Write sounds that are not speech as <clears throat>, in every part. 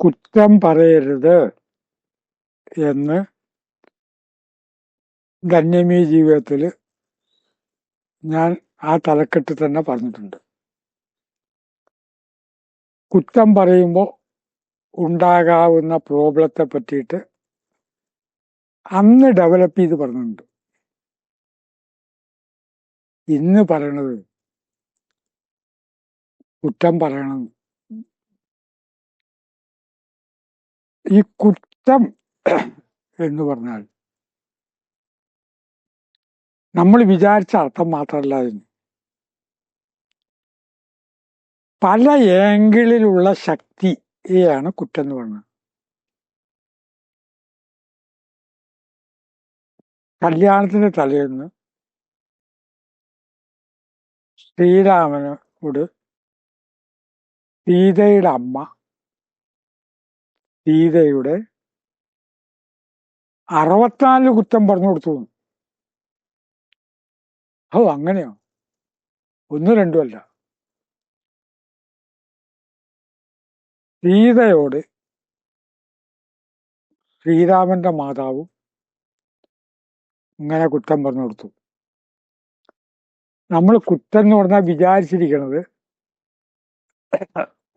കുറ്റം പറയരുത് എന്ന് ധന്യമീ ജീവിതത്തിൽ ഞാൻ ആ തലക്കെട്ട് തന്നെ പറഞ്ഞിട്ടുണ്ട്. കുറ്റം പറയുമ്പോൾ ഉണ്ടാകാവുന്ന പ്രോബ്ലത്തെ പറ്റിയിട്ട് അന്ന് ഡെവലപ്പ് ചെയ്ത് പറഞ്ഞിട്ടുണ്ട്. ഇന്ന് പറയണത് കുറ്റം പറയണം. ഈ കുറ്റം <clears throat> എന്ന് പറഞ്ഞാൽ നമ്മൾ വിചാരിച്ച അർത്ഥം മാത്രമല്ല അതിന്. പല ഏങ്കിളിലുള്ള ശക്തിയാണ് കുറ്റം എന്ന് പറയുന്നത് കല്യാണത്തിന്റെ തലേന്ന് ശ്രീരാമനോട് സീതയുടെ അമ്മ സീതയുടെ അറുപത്തിനാല് കുറ്റം പറഞ്ഞു കൊടുത്തു. ഓ അങ്ങനെയോ? ഒന്നും രണ്ടും അല്ല. സീതയോട് ശ്രീരാമന്റെ മാതാവും ഇങ്ങനെ കുറ്റം പറഞ്ഞു കൊടുത്തു. നമ്മൾ കുറ്റം എന്ന് പറഞ്ഞാൽ വിചാരിച്ചിരിക്കുന്നത്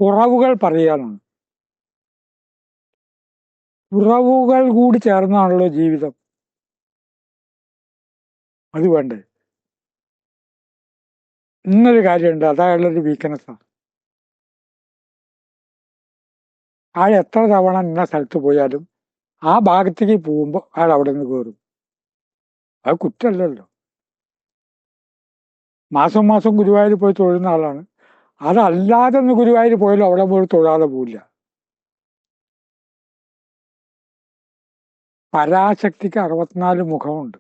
കുറവുകൾ പറയാനാണ്. കുറവുകൾ കൂടി ചേർന്നാണല്ലോ ജീവിതം. അത് വേണ്ടേ? ഇന്നൊരു കാര്യമുണ്ട്. അതായുള്ളൊരു വീക്ക്നെസ്സാണ് അയാൾ എത്ര തവണ ഇന്ന സ്ഥലത്ത് പോയാലും ആ ഭാഗത്തേക്ക് പോകുമ്പോൾ അയാൾ അവിടെ നിന്ന് കയറും അത് കുറ്റമല്ലല്ലോ. മാസം മാസം ഗുരുവായൂർ പോയി തൊഴുന്ന ആളാണ്. അതല്ലാതെ ഒന്ന് ഗുരുവായൂർ പോയാലും അവിടെ പോയി തൊഴാതെ പോവില്ല. പരാശക്തിക്ക് അറുപത്തിനാല് മുഖമുണ്ട്.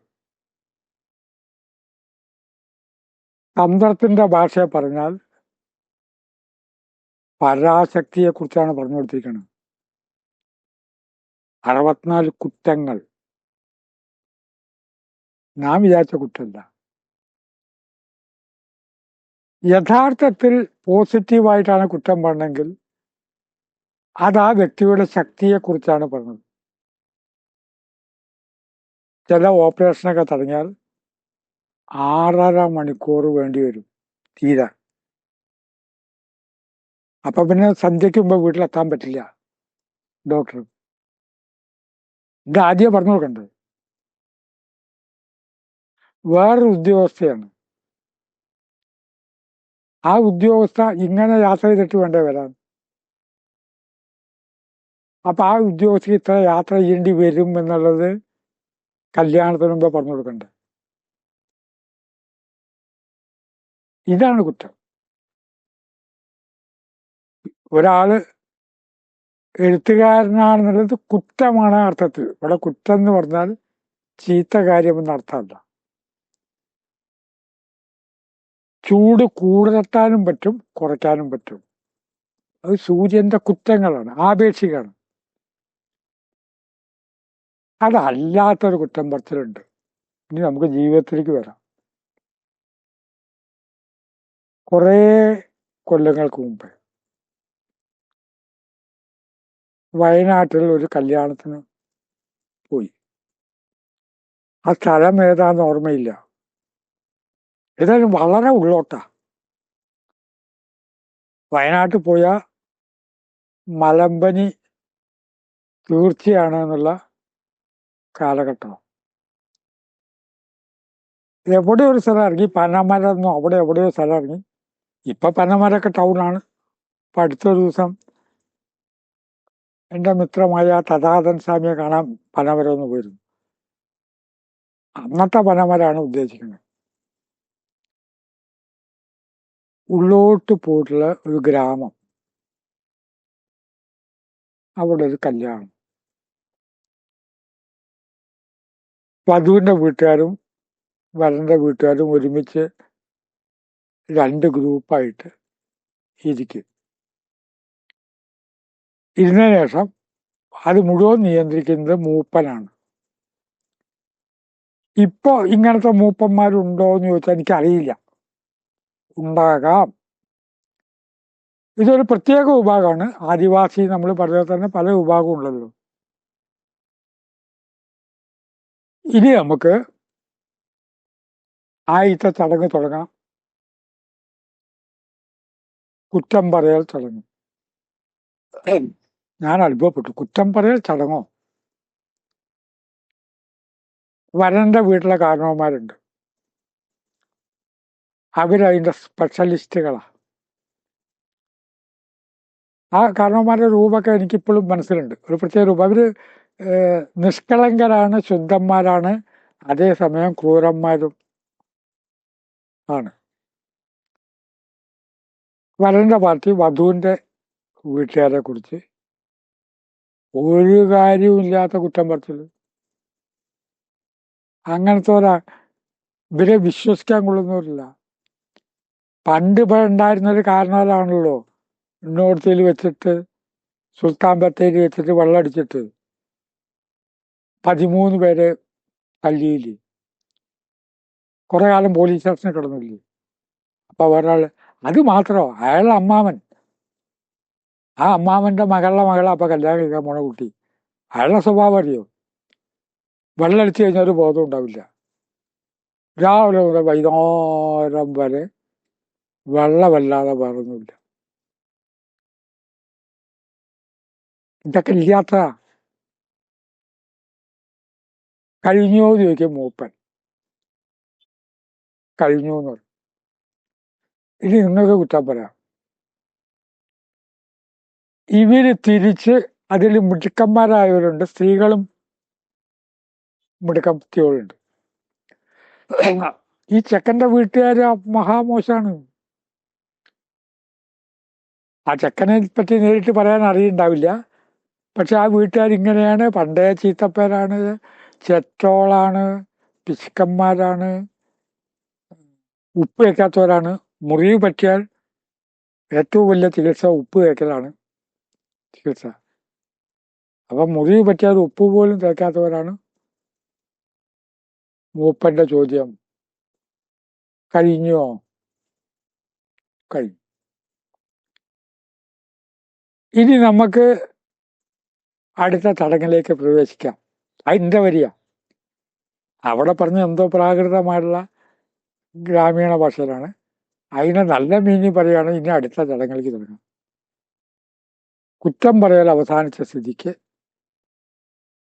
തന്ത്രത്തിന്റെ ഭാഷയെ പറഞ്ഞാൽ പരാശക്തിയെ കുറിച്ചാണ് പറഞ്ഞു കൊടുത്തിരിക്കുന്നത് അറുപത്തിനാല് കുറ്റങ്ങൾ. ഞാൻ വിചാരിച്ച കുറ്റമല്ല. യഥാർത്ഥത്തിൽ പോസിറ്റീവായിട്ടാണ് കുറ്റം പറഞ്ഞെങ്കിൽ അത് ആ വ്യക്തിയുടെ ശക്തിയെക്കുറിച്ചാണ് പറഞ്ഞത്. ചില ഓപ്പറേഷനൊക്കെ തുടങ്ങിയാൽ ആറര മണിക്കൂർ വേണ്ടി വരും തീരാൻ. അപ്പൊ പിന്നെ സന്ധ്യയ്ക്ക് മുമ്പ് വീട്ടിലെത്താൻ പറ്റില്ല ഡോക്ടർ. ഇത് ആദ്യം പറഞ്ഞു കൊടുക്കണ്ടേ? വേറൊരു ഉദ്യോഗസ്ഥയാണ്. ആ ഉദ്യോഗസ്ഥ ഇങ്ങനെ യാത്ര ചെയ്തിട്ട് വേണ്ടേ വരാൻ? അപ്പൊ ആ ഉദ്യോഗസ്ഥക്ക് ഇത്ര യാത്ര ചെയ്യേണ്ടി വരും എന്നുള്ളത് കല്യാണത്തിന് മുമ്പ് പറഞ്ഞു കൊടുക്കണ്ടേ? ഇതാണ് കുറ്റം. ഒരാൾ എഴുത്തുകാരനാണെന്നുള്ളത് കുറ്റമാണ് അർത്ഥത്തിൽ. ഇവിടെ കുറ്റം എന്ന് പറഞ്ഞാൽ ചീത്ത കാര്യമെന്ന് അർത്ഥമല്ല. ചൂട് കൂടുതട്ടാനും പറ്റും കുറയ്ക്കാനും പറ്റും. അത് സൂര്യന്റെ കുറ്റങ്ങളാണ് ആപേക്ഷികമാണ്. അതല്ലാത്തൊരു കുറ്റം പറച്ചിലുണ്ട്. ഇനി നമുക്ക് ജീവിതത്തിലേക്ക് വരാം. കുറേ കൊല്ലങ്ങൾക്ക് മുമ്പ് വയനാട്ടിൽ ഒരു കല്യാണത്തിന് പോയി. ആ സ്ഥലം ഏതാന്ന് ഓർമ്മയില്ല. ഏതായാലും വളരെ ഉള്ളോട്ടാ. വയനാട്ടിൽ പോയ മലമ്പനി തീർച്ചയാണ് എന്നുള്ള കാലഘട്ടം. എവിടെ ഒരു സ്ഥലം ഇറങ്ങി പനമരന്നോ അവിടെ എവിടെയോ സ്ഥലം ഇറങ്ങി. ഇപ്പൊ പനമരൊക്കെ ടൗണാണ്. അപ്പൊ അടുത്തൊരു ദിവസം എന്റെ മിത്രമായ തഥാതൻ സ്വാമിയെ കാണാൻ പനമര ഒന്ന് പോയിരുന്നു. അന്നത്തെ പനമരാണ് ഉദ്ദേശിക്കുന്നത്. ഉള്ളോട്ട് പോയിട്ടുള്ള ഒരു ഗ്രാമം. അവിടെ ഒരു കല്യാണം. വധുവിന്റെ വീട്ടുകാരും വരന്റെ വീട്ടുകാരും ഒരുമിച്ച് രണ്ട് ഗ്രൂപ്പായിട്ട് ഇരിക്കും. ഇരുന്നതിന് ശേഷം അത് മുഴുവൻ നിയന്ത്രിക്കുന്നത് മൂപ്പനാണ്. ഇപ്പോ ഇങ്ങനത്തെ മൂപ്പന്മാരുണ്ടോ എന്ന് ചോദിച്ചാൽ എനിക്കറിയില്ല. ഉണ്ടാകാം. ഇതൊരു പ്രത്യേക വിഭാഗമാണ്. ആദിവാസി നമ്മൾ പറഞ്ഞാൽ തന്നെ പല വിഭാഗം ഉള്ളല്ലോ ഇനി നമുക്ക് ആദ്യത്തെ ചടങ്ങ് തുടങ്ങാം. കുറ്റം പറയൽ ചടങ്ങ്. ഞാൻ അനുഭവപ്പെട്ടു. കുറ്റം പറയൽ ചടങ്ങോ? വരന്റെ വീട്ടിലെ കാരണവന്മാരുണ്ട്. അവരതിന്റെ സ്പെഷ്യലിസ്റ്റുകളാണ് ആ കാരണവന്മാരുടെ രൂപമൊക്കെ എനിക്കിപ്പോഴും മനസ്സിലുണ്ട്. ഒരു പ്രത്യേക രൂപം. ഏഹ്, നിഷ്കളങ്കരാണ് ശുദ്ധന്മാരാണ്. അതേസമയം ക്രൂരന്മാരും ആണ്. വരന്റെ പാർട്ടി വധുവിന്റെ വീട്ടുകാരെ കുറിച്ച് ഒരു കാര്യവും ഇല്ലാത്ത കുറ്റം പറച്ചിൽ. അങ്ങനത്തെ ഒരാ ഇവരെ വിശ്വസിക്കാൻ കൊള്ളുന്നവരില്ല. പണ്ട് ഇവിടെ ഉണ്ടായിരുന്നൊരു കാരണവരാണല്ലോ ഇന്നോടത്തിൽ വെച്ചിട്ട് സുൽത്താൻ ബത്തേരി വെച്ചിട്ട് വെള്ളമടിച്ചിട്ട്. പതിമൂന്ന് പേരെ തല്ലിയില്ലേ? കുറെ കാലം പോലീസ് സ്റ്റേഷനിൽ കിടന്നില്ലേ? അപ്പൊ ഒരാൾ അത് മാത്രമോ അയാളുടെ അമ്മാവൻ. ആ അമ്മാവന്റെ മകളുടെ മകളെ അപ്പൊ കല്യാണം കഴിക്കാൻ പോണ കുട്ടി. അയാളുടെ സ്വഭാവം അറിയോ? വെള്ളമടിച്ചു കഴിഞ്ഞാൽ ഒരു ബോധം ഉണ്ടാവില്ല. രാവിലെ മുതൽ വൈകുന്നേരം വരെ വെള്ളമല്ലാതെ വേറൊന്നുമില്ല. ഇതൊക്കെ ഇല്ലാത്ത കഴിഞ്ഞോ എന്ന് ചോദിക്കും മൂപ്പൻ. കഴിഞ്ഞു എന്ന് പറയും ഇനി നിങ്ങൾക്ക് കുറ്റം പറയാം. ഇവർ തിരിച്ച് അതിൽ മിടുക്കന്മാരായവരുണ്ട്. സ്ത്രീകളും മിടുക്കത്തികളുണ്ട് ഈ ചെക്കന്റെ വീട്ടുകാര് മഹാമോശാണ്. ആ ചെക്കനെ പറ്റി നേരിട്ട് പറയാൻ അറിയുണ്ടാവില്ല പക്ഷെ ആ വീട്ടുകാർ ഇങ്ങനെയാണ് പണ്ടേ ചീത്തപ്പേരാണ്. ചെറ്റോളാണ് പിശുക്കന്മാരാണ് ഉപ്പ് വയ്ക്കാത്തവരാണ് മുറിവ് പറ്റിയാൽ ഏറ്റവും വലിയ ചികിത്സ ഉപ്പ് തേക്കലാണ് ചികിത്സ. അപ്പൊ മുറിവ് പറ്റിയാൽ ഉപ്പ് പോലും തേക്കാത്തവരാണ് മൂപ്പന്റെ ചോദ്യം. കഴിഞ്ഞോ? കഴിഞ്ഞു. ഇനി നമുക്ക് അടുത്ത ചടങ്ങിലേക്ക് പ്രവേശിക്കാം. അതിന്റെ വരിക. അവിടെ പറഞ്ഞ എന്തോ പ്രാകൃതമായിട്ടുള്ള ഗ്രാമീണ ഭാഷയിലാണ്. അതിനെ നല്ല മീനി പറയുകയാണ് ഇനി അടുത്ത ചടങ്ങിലേക്ക് തുടങ്ങാം. കുറ്റം പറയൽ അവസാനിച്ച സ്ഥിതിക്ക്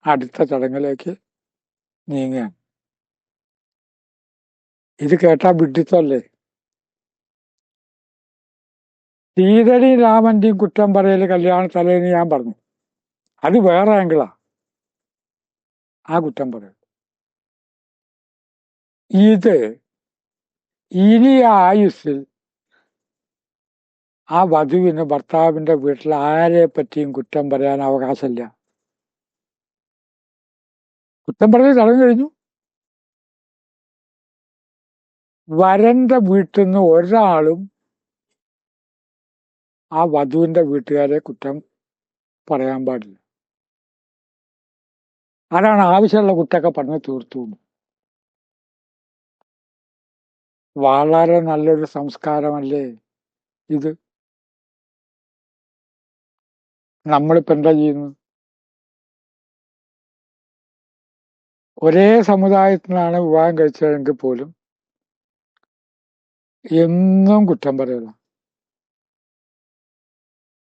അടുത്ത ചടങ്ങിലേക്ക് നീങ്ങുകയാണ്. ഇത് കേട്ടാ വിഡിത്തല്ലേ സീതടി രാമന്റെയും കുറ്റം പറയൽ കല്യാണ തലേന്ന് ഞാൻ പറഞ്ഞു. അത് വേറെ ആംഗിളാ ആ കുറ്റം പറയും ഇത് ഇനി ആയുസ്സിൽ ആ വധുവിന് ഭർത്താവിന്റെ വീട്ടിൽ ആരെ പറ്റിയും കുറ്റം പറയാൻ അവകാശമില്ല കുറ്റം പറഞ്ഞ് ചടങ്ങ് കഴിഞ്ഞു വരന്റെ വീട്ടിൽ നിന്ന് ഒരാളും ആ വധുവിന്റെ വീട്ടുകാരെ കുറ്റം പറയാൻ പാടില്ല അതാണ് ആവശ്യമുള്ള കുട്ടിയൊക്കെ പറഞ്ഞ് തീർത്തു. വളരെ നല്ലൊരു സംസ്കാരമല്ലേ ഇത്? നമ്മളിപ്പോ എന്താ ചെയ്യുന്നത്? ഒരേ സമുദായത്തിനാണ് വിവാഹം കഴിച്ചതെങ്കിൽ പോലും എന്നും കുറ്റം പറയല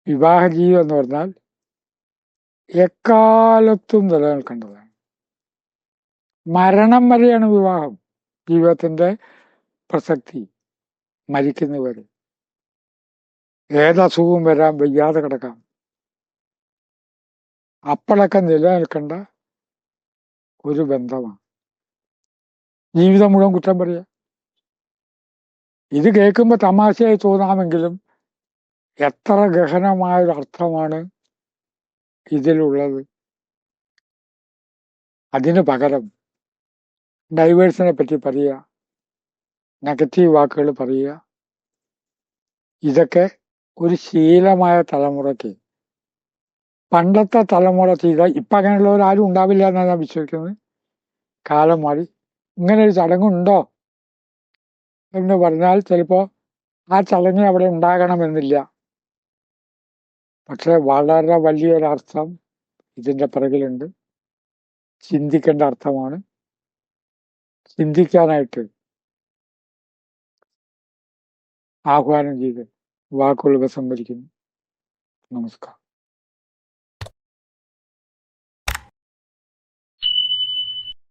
വിവാഹ ജീവിതം എന്ന് പറഞ്ഞാൽ എക്കാലത്തും നിലനിൽക്കേണ്ടതാണ് മരണം വരെയാണ് വിവാഹം. ജീവിതത്തിന്റെ പ്രസക്തി മരിക്കുന്നവരെ ഏതസുഖവും വരാൻ വയ്യാതെ കിടക്കാം. അപ്പോഴൊക്കെ നിലനിൽക്കേണ്ട ഒരു ബന്ധമാണ്. ജീവിതം മുഴുവൻ കുറ്റം പറയുക ഇത് കേൾക്കുമ്പോൾ തമാശയായി തോന്നാമെങ്കിലും എത്ര ഗഹനമായൊരു അർത്ഥമാണ് ഇതിലുള്ളത്. അതിനു പകരം ഡൈവേഴ്സിനെ പറ്റി പറയുക നെഗറ്റീവ് വാക്കുകൾ പറയുക. ഇതൊക്കെ ഒരു ശീലമായ തലമുറയ്ക്ക്. പണ്ടത്തെ തലമുറ ചെയ്ത ഇപ്പം അങ്ങനെയുള്ളവർ ആരും ഉണ്ടാവില്ല എന്നാണ് ഞാൻ വിശ്വസിക്കുന്നത്. കാലം മാറി. ഇങ്ങനെ ഒരു ചടങ്ങുണ്ടോ? എന്ന് പറഞ്ഞാൽ ചിലപ്പോൾ ആ ചടങ്ങ് അവിടെ ഉണ്ടാകണമെന്നില്ല. പക്ഷെ വളരെ വലിയൊരർത്ഥം ഇതിന്റെ പിറകിലുണ്ട്. ചിന്തിക്കേണ്ട അർത്ഥമാണ്. ചിന്തിക്കാനായിട്ട് ആഹ്വാനം ചെയ്ത് വാക്കുകൾ ഉപസംഹരിക്കുന്നു. നമസ്കാരം.